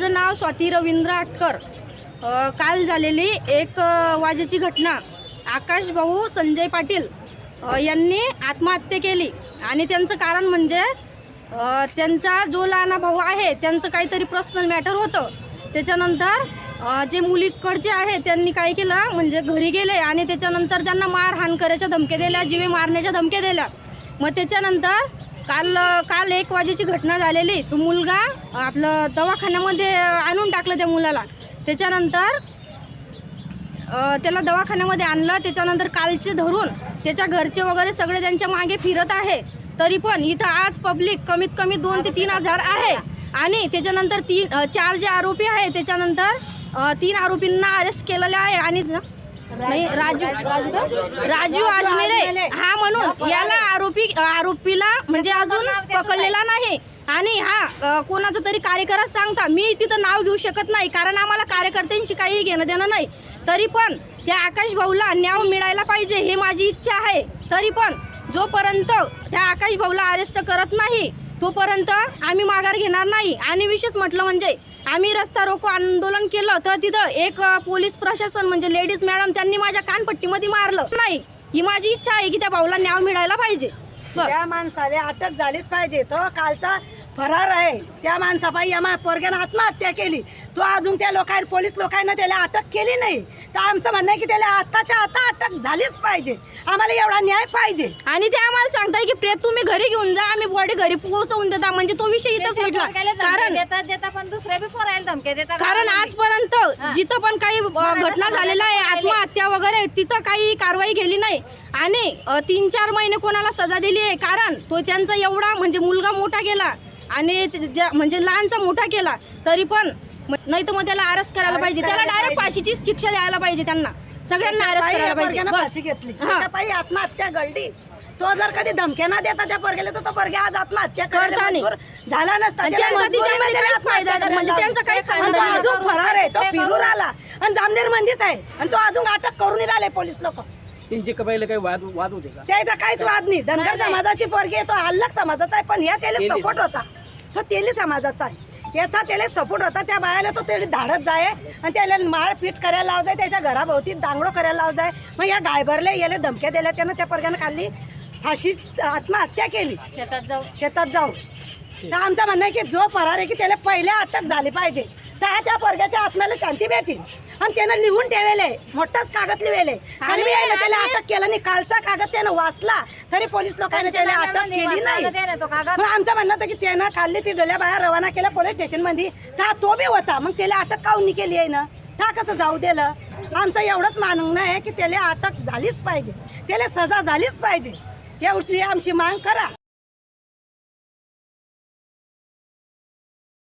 माझं नाव स्वाती रवींद्र आटकर. काल झालेली एक वाजेची घटना. आकाश भाऊ संजय पाटील यांनी आत्महत्या केली. आणि त्यांचं कारण म्हणजे त्यांचा जो लहाना भाऊ आहे त्यांचं काहीतरी पर्सनल मॅटर होतं. त्याच्यानंतर जे मुलीकडचे आहे त्यांनी काय केलं म्हणजे घरी गेले आणि त्याच्यानंतर त्यांना मारहाण करायच्या धमक्या दिल्या जीवे मारण्याच्या धमक्या दिल्या. मग त्याच्यानंतर काल काल एक वाजेची घटना झालेली. तो मुलगा आपलं दवाखान्यामध्ये आणून टाकलं त्या मुलाला. त्याच्यानंतर त्याला दवाखान्यामध्ये आणलं. त्याच्यानंतर कालचे धरून त्याच्या घरचे वगैरे सगळे त्यांच्या मागे फिरत आहे. तरी पण इथं आज पब्लिक कमीत कमी दोन ते तीन हजार आहे. आणि त्याच्यानंतर तीन चार जे आरोपी आहे त्याच्यानंतर तीन आरोपींना अरेस्ट केलेलं आहे. आणि नाही राजू राजू आजमेरे हा म्हणून या आरोपीला म्हणजे अजून पकडलेला नाही. आणि हा कोणाचं तरी कार्यकर्ता सांगता मी तिथं नाव घेऊ शकत नाही कारण आम्हाला कार्यकर्त्यांशी काही घेणं देणं नाही. तरी पण त्या आकाश भाऊला न्याय मिळायला पाहिजे हे माझी इच्छा आहे. तरी पण जोपर्यंत त्या आकाश भाऊला अरेस्ट करत नाही तोपर्यंत आम्ही माघार घेणार नाही. आणि विशेष म्हटलं म्हणजे आम्ही रस्ता रोको आंदोलन केलं तर तिथं एक पोलीस प्रशासन म्हणजे लेडीज मॅडम त्यांनी माझ्या कानपट्टीमध्ये मारलं. नाही ही माझी इच्छा आहे की त्या भाऊला न्याय मिळायला पाहिजे. त्या माणसाला अटक झालीच पाहिजे. तो कालचा फरार आहे. त्या माणसापायी या पोरग्यानं आत्महत्या केली. तो अजून त्या लोकांना पोलीस लोकांना त्याला अटक केली नाही. तर आमचं म्हणणं आहे की त्याला आताच्या आता अटक झालीच पाहिजे. आम्हाला एवढा न्याय पाहिजे. आणि ते आम्हाला सांगताय की प्रेत तुम्ही घरी घेऊन जा. आम्ही बॉडी घरी पोहोचवून देता. म्हणजे तो विषय इथंच मिटला कारण देतात देतात पण दुसऱ्या बी पोरायला धमक्या देतात. कारण आजपर्यंत. जिथं पण काही घटना झालेल्या आहे वगैरे तिथं काही कारवाई केली नाही. आणि तीन चार महिने कोणाला सजा दिली आहे कारण तो त्यांचा एवढा म्हणजे मुलगा मोठा केला आणि ज्या म्हणजे लहानचा मोठा केला तरी पण नाही तर मग त्याला अरेस्ट करायला पाहिजे. त्याला डायरेक्ट. फाशीची शिक्षा द्यायला पाहिजे त्यांना. सगळ्यांना त्याच्यापायी करायला पाहिजे. आत्महत्या घडली. तो जर कधी धमक्या न देता त्या पोरग्याला तर तो पोरग्या आज आत्महत्या करता नाही. झाला नसता. आणि त्याला त्यांचा मजबुरीने तिच्यामध्ये त्याला काहीच फायदा आत्महत्या नाही. म्हणजे करायला त्यांचा काहीच लावली. संबंध आणि तो नाही. अजून फरार आहे तो फिरून आला. आणि जामनेर मंदीच आहे. आणि तो अजून अटक करून राहिले पोलीस लोक. त्यांचे पहिले काही वाद वाद होते का? त्याचा काहीच वाद नाही. धनगर. समाजाची पोरगी आहे तो अल्लग समाजाचा आहे पण या त्याला तेली. सपोर्ट होता. तो तेली समाजाचा आहे. याचा त्याला सपोर्ट होता. त्या बायाला तो तेवढी धाडत जाय. आणि त्याला माळ पीठ करायला लाव जाय त्याच्या घराभोवती दांगडो करायला लाव जाय मग या गायभरले याला धमक्या दिल्या त्यानं त्या पोरग्यानं खाल्ली फाशी आत्महत्या केली. शेतात जाऊ शेतात जाऊन. तर आमचं म्हणणं आहे की जो फरार आहे की त्याला पहिले अटक झाली पाहिजे. तर त्या पोरग्याच्या आत्म्याला शांती भेटेल. आणि त्यानं लिहून ठेवले मोठाच कागद लिहिलेले तरी बी यानं त्याला अटक केलं नाही. कालचा कागद त्यानं वाचला. तरी पोलीस लोकांनी त्याला अटक केली नाही. मग आमचं म्हणणं होतं की त्यानं खाल्ली ती डोल्या बाहेर रवाना केला पोलीस स्टेशनमध्ये तर तो बी होता. मग त्याला अटक काऊन नाही केली आहे ना का कसं जाऊ दिलं? आमचं एवढंच मानणं आहे की त्याला अटक झालीच पाहिजे. त्याला सजा झालीच पाहिजे. एवढी आमची मांग करा.